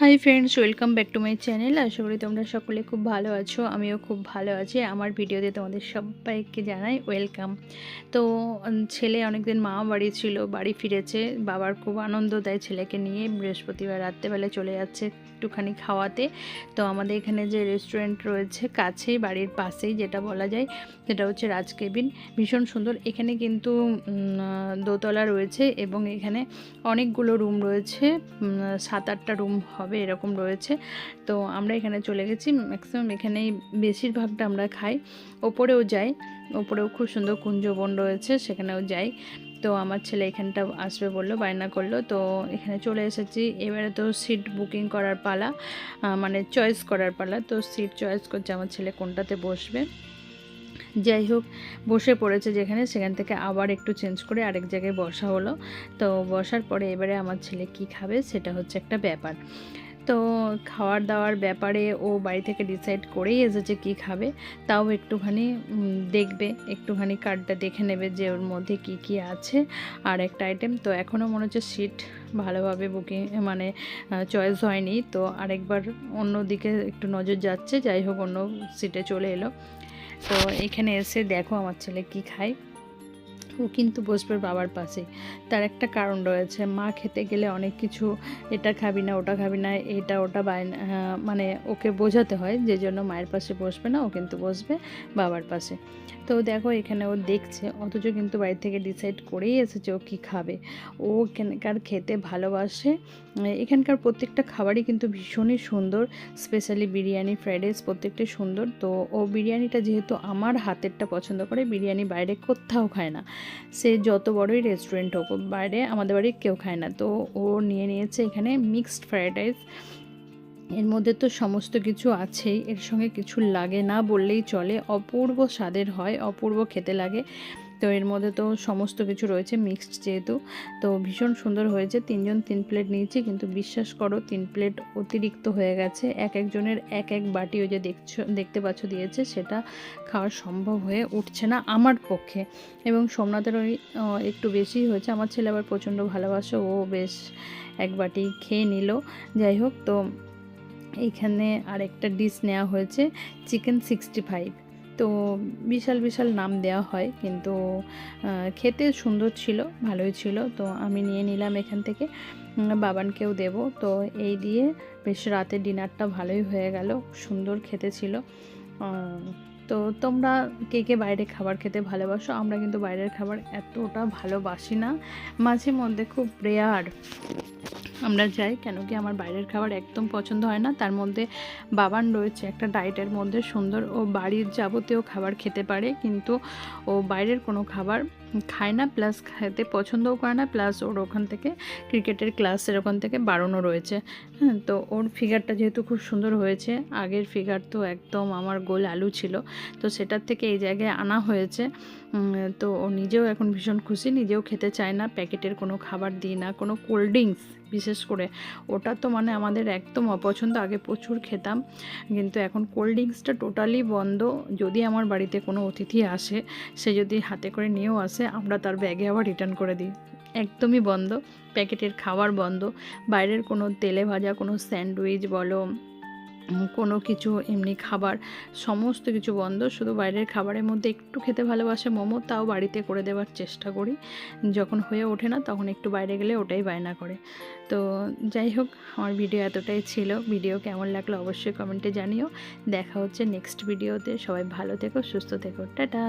Hi friends welcome back to my channel আশা করি তোমরা সকলে খুব ভালো আছো, আমিও খুব ভালো আছি। আমার ভিডিওতে তোমাদের সবাইকে জানাই ওয়েলকাম তো ছেলে অনেকদিন মা বাড়ি ছিল, বাড়ি ফিরেছে, বাবার খুব আনন্দ দেয় ছেলেকে নিয়ে। বৃহস্পতিবার রাত্রেবেলা চলে যাচ্ছে একটুখানি খাওয়াতে। তো আমাদের এখানে যে রেস্টুরেন্ট রয়েছে, কাছেই, বাড়ির পাশেই যেটা বলা যায়, সেটা হচ্ছে রাজ কেবিন। ভীষণ সুন্দর। এখানে কিন্তু দোতলা রয়েছে এবং এখানে অনেকগুলো রুম রয়েছে। সাত আটটা রুম হবে। এরকম রয়েছে। তো আমরা এখানে চলে গেছি। ম্যাক্সিমাম এখানেই বেশিরভাগটা আমরা খাই। ওপরেও যাই। ওপরেও খুব সুন্দর কুঞ্জবন রয়েছে, সেখানেও যাই। তো আমার ছেলে এখানটা আসবে বলল, বায়না করল। তো এখানে চলে এসেছি। এবারে তো সিট বুকিং করার পালা মানে চয়েস করার পালা। তো সিট চয়েস করছে আমার ছেলে কোনটাতে বসবে। যাই হোক, বসে পড়েছে যেখানে, সেখান থেকে আবার একটু চেঞ্জ করে আরেক জায়গায় বসা হলো। তো বসার পরে এবারে আমার ছেলে কি খাবে সেটা হচ্ছে একটা ব্যাপার। তো খাওয়ার দাওয়ার ব্যাপারে ও বাড়ি থেকে ডিসাইড করেই এসেছে কি খাবে, তাও একটুখানি দেখবে, একটুখানি কার্ডটা দেখে নেবে যে ওর মধ্যে কি কি আছে আর একটা আইটেম তো এখনও মনে হচ্ছে সিট ভালোভাবে বুকিং মানে চয়েস হয়নি। তো আরেকবার অন্য দিকে একটু নজর যাচ্ছে, যাই হোক অন্য সিটে চলে এলো। তো এখানে এসে দেখো আমার ছেলে কি খায়। ও কিন্তু বসবে বাবার পাশে। তার একটা কারণ রয়েছে, মা খেতে গেলে অনেক কিছু এটা খাবি না, ওটা খাবি না, এটা ওটা মানে ওকে বোঝাতে হয় যে জন্য মায়ের পাশে বসবে না, ও কিন্তু বসবে বাবার পাশে। তো দেখো এখানে ও দেখছে, অথচ কিন্তু বাড়ি থেকে ডিসাইড করেই এসেছে ও কী খাবে। ও এখানকার খেতে ভালোবাসে, এখানকার প্রত্যেকটা খাবারই কিন্তু ভীষণই সুন্দর স্পেশালি বিরিয়ানি ফ্রাইড রাইস প্রত্যেকটাই সুন্দর। তো ও বিরিয়ানিটা যেহেতু আমার হাতেরটা পছন্দ করে, বিরিয়ানি বাইরে কোথাও খায় না। সে যত বড়ই রেস্টুরেন্ট হোক বাইরে আমাদের বাড়ি কেউ খায় না। তো ও নিয়ে নিয়েছে এখানে মিক্সড ফ্রায়েড রাইস এর মধ্যে তো সমস্ত কিছু আছেই এর সঙ্গে কিছু লাগে না বললেই চলে। অপূর্ব স্বাদের হয়, অপূর্ব খেতে লাগে। তো এর মধ্যে তো সমস্ত কিছু রয়েছে মিক্সড যেহেতু। তো ভীষণ সুন্দর হয়েছে, তিনজন তিন প্লেট নিয়েছি, কিন্তু বিশ্বাস করো তিন প্লেট অতিরিক্ত হয়ে গেছে। এক একজনের এক এক বাটি ওই যে দেখছ, দেখতে পাচ্ছ দিয়েছে, সেটা খাওয়া সম্ভব হয়ে উঠছে না আমার পক্ষে। এবং সোমনাথের ওই একটু বেশি হয়েছে, আমার ছেলে আবার প্রচণ্ড ভালোবাসে, ও বেশ এক বাটি খেয়ে নিল। যাই হোক, তো এইখানে আরেকটা ডিশ নেওয়া হয়েছে চিকেন সিক্সটি ফাইভ তো বিশাল বিশাল নাম দেওয়া হয়। কিন্তু খেতে সুন্দর ছিল, ভালোই ছিল। তো আমি নিয়ে নিলাম এখান থেকে। বাবানকেও দেব। তো এই দিয়ে বেশ রাতে ডিনারটা ভালোই হয়ে গেল। সুন্দর খেতে ছিল। তো তোমরা কে কে বাইরে খাবার খেতে ভালোবাসো? আমরা কিন্তু বাইরের খাবার এতটা ভালোবাসি না। মাঝে মধ্যে খুব রেয়ার আমরা যাই, কেন কি আমার বাইরের খাবার একদম পছন্দ হয় না। তার মধ্যে বাবান রয়েছে একটা ডায়েটের মধ্যে সুন্দর ও বাড়ির যাবতীয় খাবার খেতে পারে, কিন্তু ও বাইরের কোনো খাবার খায় না, প্লাস খেতে পছন্দও করে না, প্লাস ওর ওখান থেকে ক্রিকেটের ক্লাসের ওখান থেকে বাড়ানো রয়েছে। হ্যাঁ তো ওর ফিগারটা যেহেতু খুব সুন্দর হয়েছে, আগের ফিগার তো একদম আমার গোল আলু ছিল, তো সেটার থেকে এই জায়গায় আনা হয়েছে। তো ও নিজেও এখন ভীষণ খুশি, নিজেও খেতে চায় না, প্যাকেটের কোনো খাবার দিই না, কোনো কোল্ড ড্রিঙ্কস বিশেষ করে ওটা তো মানে আমাদের একদম অপছন্দ। আগে প্রচুর খেতাম, কিন্তু এখন কোল্ড ড্রিঙ্কসটা টোটালি বন্ধ। যদি আমার বাড়িতে কোনো অতিথি আসে, সে যদি হাতে করে নিয়েও আসে, আমরা তার ব্যাগে আবার রিটার্ন করে দিই। একদমই বন্ধ। প্যাকেটের খাবার বন্ধ। বাইরের কোনো তেলে ভাজা কোনো স্যান্ডউইচ বলো কোনো কিছু, এমনি খাবার, সমস্ত কিছু বন্ধ। শুধু বাইরের খাবারের মধ্যে একটু খেতে ভালোবাসে মোমো, তাও বাড়িতে করে দেওয়ার চেষ্টা করি। যখন হয়ে ওঠে না, তখন একটু বাইরে গেলে ওটাই বায়না করে। তো যাই হোক, আমার ভিডিও এতটাই ছিল। ভিডিও কেমন লাগল অবশ্যই কমেন্টে জানিও। দেখা হচ্ছে নেক্সট ভিডিওতে সবাই ভালো থেকো, সুস্থ থেকো। টাটা!